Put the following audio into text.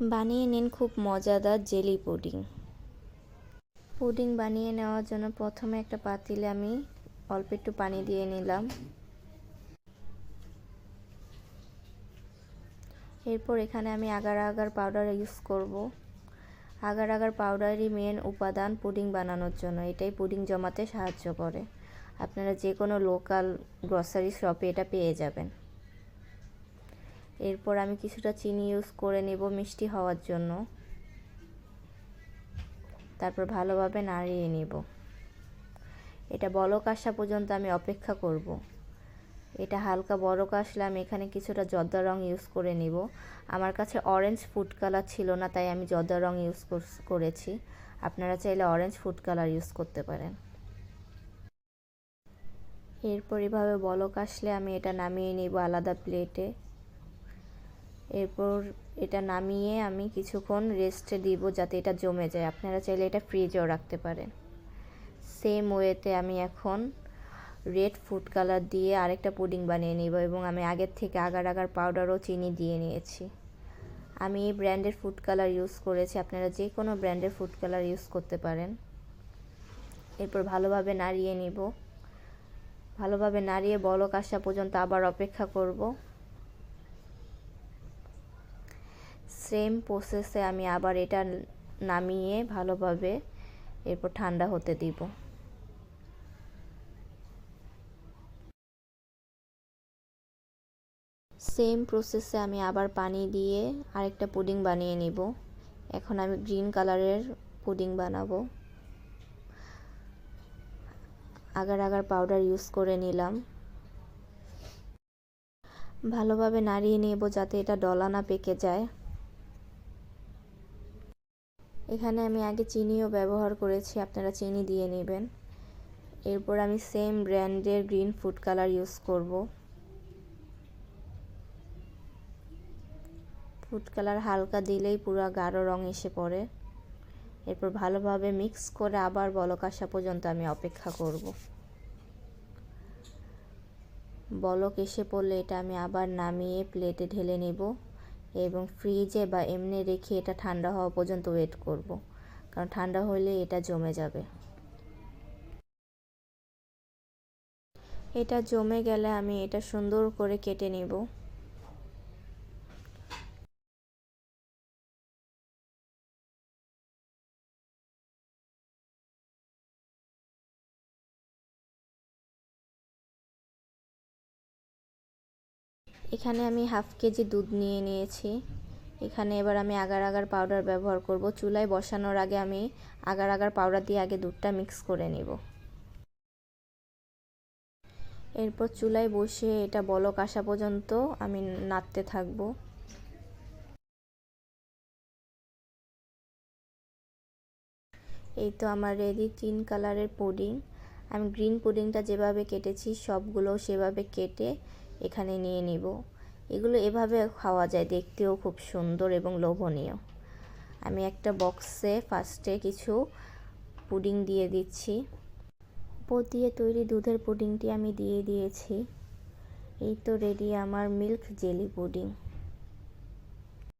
বানিয়ে নিন খুব মজাদার জেলি পুডিং। পুডিং বানিয়ে নেওয়ার জন্য প্রথমে একটা পাতিলে আমি অল্প একটু পানি দিয়ে নিলাম। এরপর এখানে আমি আগার আগার পাউডার ইউজ করব। আগার আগার পাউডারই মেন উপাদান পুডিং বানানোর জন্য। এটাই পুডিং জমাতে সাহায্য করে। আপনারা যে কোনো লোকাল গ্রসারি শপে এটা পেয়ে যাবেন। এরপর আমি কিছুটা চিনি ইউজ করে নেব মিষ্টি হওয়ার জন্য। তারপর ভালোভাবে নাড়িয়ে নেব। এটা বলক আসা পর্যন্ত আমি অপেক্ষা করব। এটা হালকা বরক আসলে আমি এখানে কিছুটা জর্দা রং ইউজ করে নিব। আমার কাছে অরেঞ্জ ফুড কালার ছিল না, তাই আমি জর্দা রং ইউজ করেছি। আপনারা চাইলে অরেঞ্জ ফুড কালার ইউজ করতে পারেন। এরপর এভাবে বলক আসলে আমি এটা নামিয়ে নিব আলাদা প্লেটে এরপর এটা নামিয়ে আমি কিছুক্ষণ রেস্টে দিব যাতে এটা জমে যায়। আপনারা চাইলে এটা ফ্রিজেও রাখতে পারেন। সেম ওয়েতে আমি এখন রেড ফুড কালার দিয়ে আরেকটা পুডিং বানিয়ে নিব এবং আমি আগের থেকে আগার আগার পাউডারও চিনি দিয়ে নিয়েছি। আমি এই ব্র্যান্ডের ফুড কালার ইউজ করেছি। আপনারা যে কোনো ব্র্যান্ডের ফুড কালার ইউজ করতে পারেন। এরপর ভালোভাবে নাড়িয়ে নিব। ভালোভাবে নাড়িয়ে বলক আসা পর্যন্ত আবার অপেক্ষা করব। সেম প্রসেসে আমি আবার এটা নামিয়ে ভালোভাবে এরপর ঠান্ডা হতে দিব। সেম প্রসেসে আমি আবার পানি দিয়ে আরেকটা পুডিং বানিয়ে নিব। এখন আমি গ্রিন কালারের পুডিং বানাবো। আগার আগার পাউডার ইউজ করে নিলাম। ভালোভাবে নাড়িয়ে নেব যাতে এটা ডলা না পেকে যায়। এখানে আমি আগে চিনিও ব্যবহার করেছি, আপনারা চিনি দিয়ে নেবেন। এরপর আমি সেম ব্র্যান্ডের গ্রিন ফুড কালার ইউজ করব। ফুড কালার হালকা দিলেই পুরো গাঢ় রং এসে পড়ে। এরপর ভালোভাবে মিক্স করে আবার বলক আসা পর্যন্ত আমি অপেক্ষা করব। বলক এসে পড়লে এটা আমি আবার নামিয়ে প্লেটে ঢেলে নেব। এবং ফ্রিজে বা এমনি রেখে এটা ঠান্ডা হওয়া পর্যন্ত ওয়েট করব। কারণ ঠান্ডা হলে এটা জমে যাবে। এটা জমে গেলে আমি এটা সুন্দর করে কেটে নেব। এখানে আমি হাফ কেজি দুধ নিয়ে নিয়েছি। এখানে এবার আমি আগার আগার পাউডার ব্যবহার করব। চুলায় বসানোর আগে আমি আগার আগার পাউডার দিয়ে আগে দুধটা মিক্স করে নেব। এরপর চুলায় বসে এটা বলক আসা পর্যন্ত আমি নাড়তে থাকব। এই তো আমার রেডি তিন কালারের পুডিং আমি গ্রিন পুডিংটা যেভাবে কেটেছি সবগুলো সেভাবে কেটে এখানে নিয়ে নিব। এগুলো এভাবে খাওয়া যায়, দেখতেও খুব সুন্দর এবং লোভনীয়। আমি একটা বক্সে ফার্স্টে কিছু পুডিং দিয়ে দিচ্ছি। উপর দিয়ে তৈরি দুধের পুডিংটি আমি দিয়ে দিয়েছি। এই তো রেডি আমার মিল্ক জেলি পুডিং